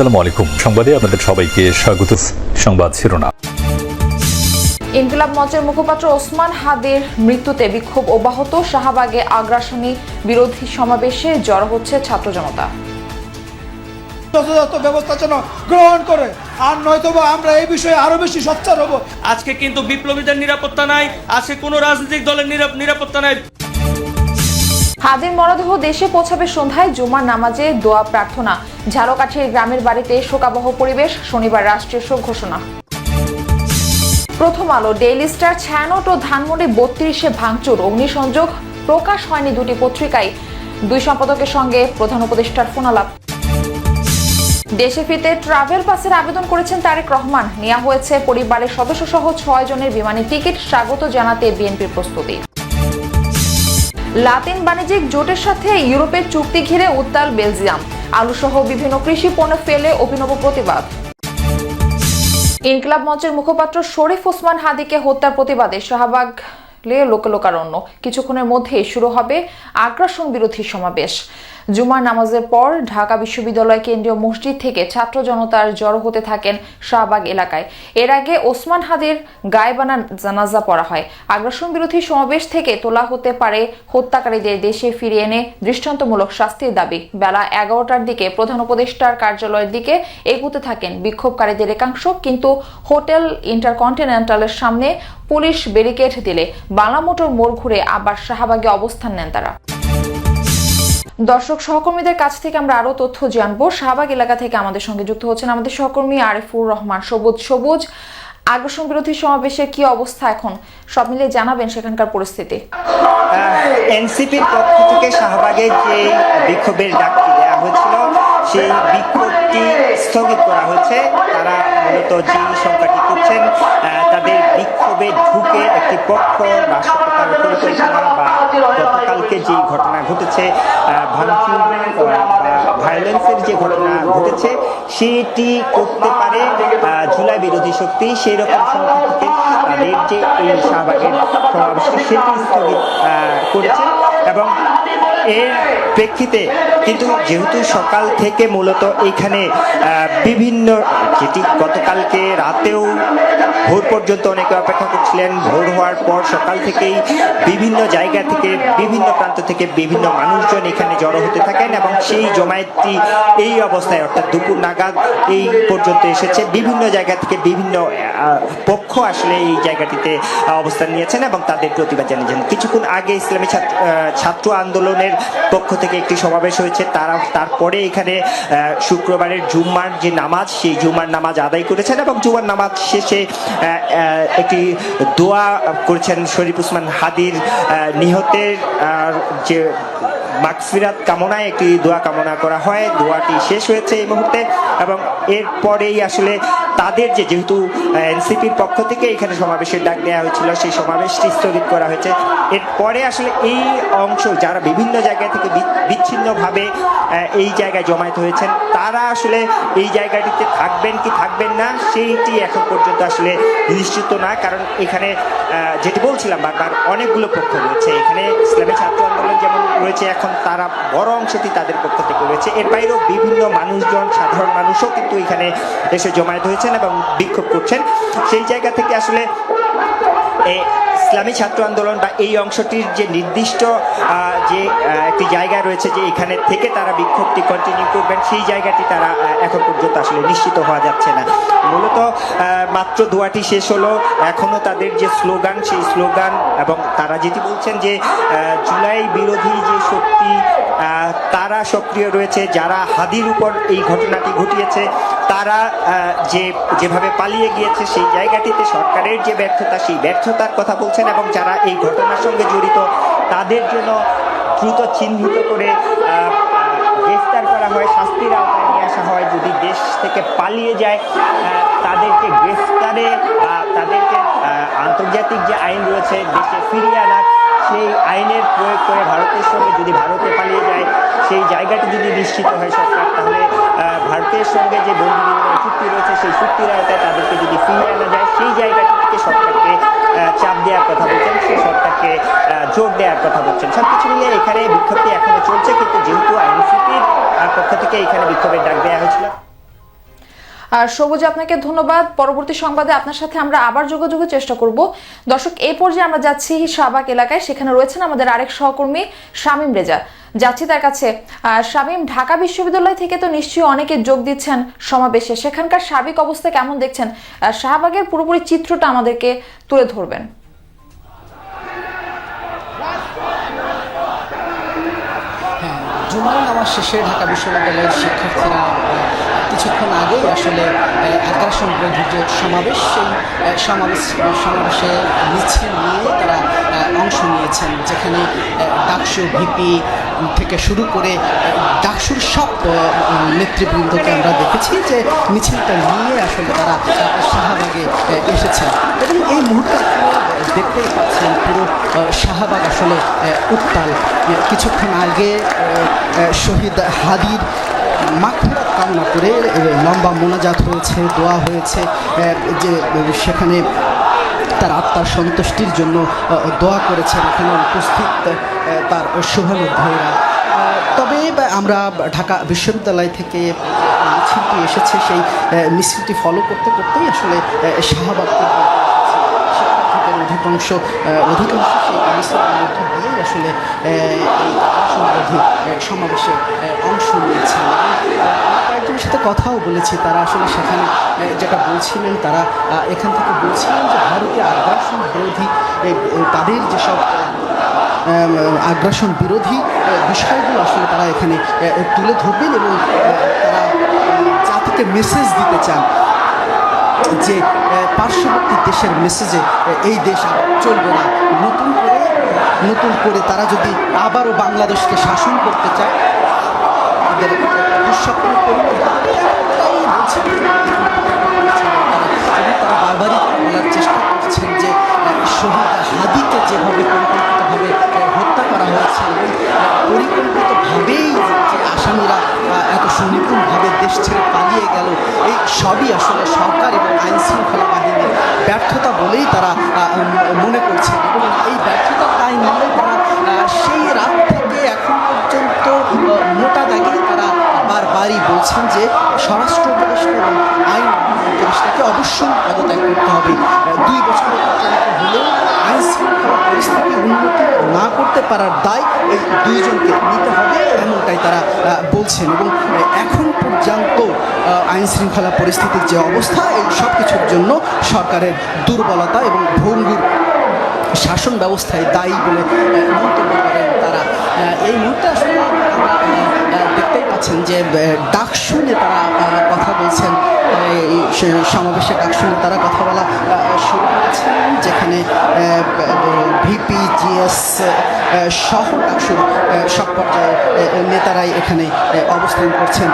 আসসালামু আলাইকুম। সংবাদে আপনাদের সবাইকে স্বাগত। সংবাদ শিরোনাম। ইনকিলাব মঞ্চের মুখপাত্র ওসমান হাদির মৃত্যুতে বিক্ষোভ অব্যাহত। শাহবাগে আগ্রাসনী বিরোধী সমাবেশে জড়ো হচ্ছে ছাত্র জনতা। যথাযথ ব্যবস্থা যেন গ্রহণ করে আর নয়তোবা আমরা এই বিষয়ে আরও বেশি সোচ্চার হব। আজকে কিন্তু বিপ্লবীদের নিরাপত্তা নাই আজকে কোনো রাজনৈতিক দলের নিরাপত্তা নাই। হাদির মরদেহ দেশে পৌঁছাবে সন্ধ্যায় জুমার নামাজে দোয়া প্রার্থনা। ঝালকাঠির গ্রামের বাড়িতে শোকাবহ পরিবেশ, শনিবার রাষ্ট্রীয় শোক ঘোষণা। প্রথম আলো, ডেইলি স্টার ছায়ানট ও ধানমন্ডি বত্রিশে ভাঙচুর, অগ্নিসংযোগ প্রকাশ হয়নি দুটি পত্রিকায়। দুই সম্পাদকের সঙ্গে প্রধান উপদেষ্টার ফোনালাপ। দেশে ফিরতে ট্রাভেল পাসের আবেদন করেছেন তারেক রহমান। নেওয়া হয়েছে পরিবারের সদস্য সহ ছয় জনের বিমানে টিকিট, স্বাগত জানাতে বিএনপির প্রস্তুতি। লাতিন বাণিজ্যিক জোটের সাথে ইউরোপের চুক্তি ঘিরে উত্তাল বেলজিয়াম। আলুসহ বিভিন্ন কৃষি পণ্য ফেলে অভিনব প্রতিবাদ। ইনকলাব মঞ্চের মুখপাত্র শরীফ ওসমান হাদিকে হত্যার প্রতিবাদে শাহবাগ লে লোকারণ্য। কিছুক্ষণের মধ্যে শুরু হবে আগ্রাসন বিরোধী সমাবেশ। জুমার নামাজের পর ঢাকা বিশ্ববিদ্যালয় কেন্দ্রীয় মসজিদ থেকে ছাত্র জনতার জড়ো হতে থাকেন শাহবাগ এলাকায়। এর আগে ওসমান হাদির গায়েবানা জানাজা পড়া হয়। আগ্রাসন বিরোধী সমাবেশ থেকে তোলা হতে পারে হত্যাকারীদের দেশে ফিরিয়ে এনে দৃষ্টান্তমূলক শাস্তির দাবি। বেলা এগারোটার দিকে প্রধান উপদেষ্টার কার্যালয়ের দিকে এগুতে থাকেন বিক্ষোভকারীদের একাংশ, কিন্তু হোটেল ইন্টারকন্টিনেন্টালের সামনে পুলিশ ব্যারিকেড দিলে বাংলা মোটর মোড় ঘুরে আবার শাহবাগে অবস্থান নেন তারা। দর্শক সহকর্মীদের কাছ থেকে আমরা আরও তথ্য জানব। শাহবাগ এলাকা থেকে আমাদের সঙ্গে যুক্ত হচ্ছেন আমাদের সহকর্মী আরিফুর রহমান। সবুজ সবুজ, আগ্রাসন বিরোধী সমাবেশের কি অবস্থা এখন? সব মিলিয়ে জানাবেন সেখানকার পরিস্থিতি। এনসিপির পক্ষ থেকে শাহবাগের যে বিক্ষোভের ডাকটি দেওয়া হয়েছিল, সেই বিক্ষোভটি স্থগিত করা হয়েছে। তারা মূলত যে সংখ্যাটি বিক্ষোভে ঢুকে একটি পক্ষ নাশকতার বা গতকালকে যে ঘটনা ঘটেছে ভায়োলেন্সের যে ঘটনা ঘটেছে, সেটি করতে পারে জুলাই বিরোধী শক্তি। সেই রকম সংখ্যা তাদের যে শাহবাগের সমাবেশটি সেটি স্থগিত করেছে। এবং এর প্রেক্ষিতে কিন্তু যেহেতু সকাল থেকে মূলত এখানে বিভিন্ন যেটি গতকালকে রাতেও ভোর পর্যন্ত অনেকে অপেক্ষা করছিলেন ভোর হওয়ার পর সকাল থেকেই বিভিন্ন জায়গা থেকে বিভিন্ন প্রান্ত থেকে বিভিন্ন মানুষজন এখানে জড়ো হতে থাকেন এবং সেই জমায়েতটি এই অবস্থায় অর্থাৎ দুপুর নাগাদ এই পর্যন্ত এসেছে। বিভিন্ন জায়গা থেকে বিভিন্ন পক্ষ আসলে এই জায়গাটিতে অবস্থান নিয়েছেন এবং তাদের প্রতিবাদ জানিয়েছেন। কিছুক্ষণ আগে ইসলামী ছাত্র আহ, ছাত্র পক্ষ থেকে একটি সমাবেশ হয়েছে। তারা তারপরে এখানে শুক্রবারের জুম্মার যে নামাজ, সেই জুম্মার নামাজ আদায় করেছেন এবং জুম্মার নামাজ শেষে একটি দোয়া করেছেন শরীফ উসমান হাদির নিহতের যে মাগফিরাত কামনায় একটি দোয়া কামনা করা হয়। দোয়াটি শেষ হয়েছে এই মুহূর্তে এবং এরপরেই আসলে তাদের যে যেহেতু এনসিপির পক্ষ থেকে এখানে সমাবেশের ডাক দেওয়া হয়েছিল, সেই সমাবেশটি স্থগিত করা হয়েছে। এরপরে আসলে এই অংশ যারা বিভিন্ন জায়গা থেকে বিচ্ছিন্নভাবে এই জায়গায় জমায়েত হয়েছেন, তারা আসলে এই জায়গাটিতে থাকবেন কি থাকবেন না, সেইটি এখন পর্যন্ত আসলে নিশ্চিত না। কারণ এখানে যেটি বলছিলাম বারবার, অনেকগুলো পক্ষ রয়েছে। এখানে ইসলামী ছাত্র আন্দোলন যেমন রয়েছে, এখন তারা বড় অংশটি তাদের পক্ষ থেকে রয়েছে। এর বাইরেও বিভিন্ন মানুষজন, সাধারণ মানুষও কিন্তু এখানে এসে জমায়েত হয়েছেন এবং বিক্ষোভ করছেন। সেই জায়গা থেকে আসলে ইসলামী ছাত্র আন্দোলন বা এই অংশটির যে নির্দিষ্ট যে একটি জায়গা রয়েছে যে এখানে থেকে তারা বিক্ষোভটি কন্টিনিউ করবেন, সেই জায়গাটি তারা এখন পর্যন্ত আসলে নিশ্চিত হওয়া যাচ্ছে না। মূলত মাত্র দোয়াটি শেষ হলো। এখনও তাদের যে স্লোগান, সেই স্লোগান এবং তারা যেটি বলছেন যে জুলাই বিরোধী যে শক্তি তারা সক্রিয় রয়েছে। যারা হাদির উপর এই ঘটনাটি ঘটিয়েছে, তারা যে, যেভাবে পালিয়ে গিয়েছে, সেই জায়গাটিতে সরকারের যে ব্যর্থতা, সেই ব্যর্থতার কথা বলছেন এবং যারা এই ঘটনার সঙ্গে জড়িত, তাদের জন্য দ্রুত চিহ্নিত করে গ্রেফতার করা হয়, শাস্তির আওতায় নিয়ে আসা হয়। যদি দেশ থেকে পালিয়ে যায় তাদেরকে গ্রেফতারে বা তাদেরকে আন্তর্জাতিক যে আইন রয়েছে, দেশে ফিরিয়ে আনার সেই আইনের প্রয়োগ করে ভারতের সঙ্গে যদি ভারতে পালিয়ে যায়, সেই জায়গাটি যদি নিশ্চিত হয় সরকার, তাহলে ভারতের সঙ্গে যে বন্দি বিনিময় চুক্তি রয়েছে, সেই চুক্তির আওতায় তাদেরকে যদি ফিরিয়ে আনা যায়, সেই জায়গাটি থেকে সরকারকে চাপ দেওয়ার কথা বলছেন, সেই সরকারকে জোর দেওয়ার কথা বলছেন। সব কিছু মিলিয়ে এখানে বিক্ষোভটি এখনও চলছে, কিন্তু যেহেতু আইনসিপির পক্ষ থেকে এখানে বিক্ষোভের ডাক দেওয়া হয়েছিল। আর সবুজ আপনাকে ধন্যবাদ। পরবর্তী সংবাদে আপনার সাথে আমরা আবার যোগাযোগের চেষ্টা করব। দর্শক, এই পর্যায়ে আমরা যাচ্ছি শাহবাগ এলাকায়। সেখানে রয়েছেন আমাদের আরেক সহকর্মী, শামীম রেজা। যাচ্ছি তার কাছে। শামীম, ঢাকা বিশ্ববিদ্যালয় থেকে তো নিশ্চয়ই অনেকে যোগ দিচ্ছেন সমাবেশে। সেখানকার সার্বিক অবস্থা কেমন দেখছেন? শাহবাগের পুরোপুরি চিত্রটা আমাদেরকে তুলে ধরবেন। জুমার নামাজ শেষে ঢাকা বিশ্ববিদ্যালয়ের শিক্ষার্থীরা কিছুক্ষণ আগেই আসলে আগ্রাসন বিরোধী যে সমাবেশ, সেই সমাবেশ, সমাবেশে মিছিল নিয়ে তারা অংশ নিয়েছেন, যেখানে ডাকসু ভিপি থেকে শুরু করে ডাকসুর সব নেতৃবৃন্দকে আমরা দেখেছি যে মিছিলটা নিয়ে আসলে তারা শাহবাগে এসেছেন এবং এই মুহূর্তে দেখতেই পাচ্ছেন পুরো শাহবাগ আসলে উত্তাল। কিছুক্ষণ আগে শহীদ হাদির মাখফিরাত কামনা করে লম্বা মোনাজাত হয়েছে, দোয়া হয়েছে যে, সেখানে তার আত্মার সন্তুষ্টির জন্য দোয়া করেছেন এখানে উপস্থিত তার শুভানুধ্যায়ীরা। তবে আমরা ঢাকা বিশ্ববিদ্যালয় থেকে মিছিলটি এসেছে সেই মিছিলটি ফলো করতে করতেই আসলে শাহবাগ শিক্ষার্থীদের অধিকাংশ অধিকাংশ মধ্য দিয়েই আসলে এই সমাবেশে অংশ নিয়েছেন। কয়েকজনের সাথে কথাও বলেছি। তারা আসলে সেখানে যেটা বলছিলেন, তারা এখান থেকে বলছিলেন যে ভারতীয় আগ্রাসন বিরোধী তাদের যেসব আগ্রাসন বিরোধী বিষয়গুলো আসলে তারা এখানে তুলে ধরবেন এবং তারা জাতিকে মেসেজ দিতে চান। যে পার্শ্ববর্তী দেশের মেসেজে এই দেশ আর চলবে না। নতুন করে নতুন করে তারা যদি আবারও বাংলাদেশকে শাসন করতে চায়, তাদের তারা বলার চেষ্টা যে যেভাবে পরিকল্পিতভাবে হত্যা করা হয়েছে পরিকল্পিতভাবেই যে আসামিরা এত সুনিপুণভাবে সবই আসলে সরকার এবং আইন শৃঙ্খলা বাহিনীর ব্যর্থতা বলেই তারা মনে করছেন এবং এই ব্যর্থতা তাই নিয়ে, তারা সেই রাত থেকে এখন পর্যন্ত মোটা দাগে তারা বারবারই বলছেন যে স্বরাষ্ট্র উপদেষ্টা এবং আইন উপদেষ্টাকে অবশ্যই পদত্যাগ করতে হবে। দুই বছর পর্যন্ত হলেও আইন শৃঙ্খলা পরিস্থিতি উন্নতি না করতে পারার দায় এই দুইজনকে নিতে হবে, এমনটাই তারা বলছেন। এবং এখন পর্যন্ত আইন শৃঙ্খলা পরিস্থিতির যে অবস্থা, এই সব কিছুর জন্য সরকারের দুর্বলতা এবং ভঙ্গুর শাসন ব্যবস্থায় দায়ী বলে মন্তব্য করেন তারা। এই মুহূর্তে আসলে দেখতেই পাচ্ছেন যে ডাকসু নেতারা কথা বলছেন। সমাবেশে ডাকসু নেতারা কথা বলা শুরু করেছেন, যেখানে ভিপি, জিএস সহ ডাকসুর সব পর্যায়ে নেতারাই এখানে অবস্থান করছেন।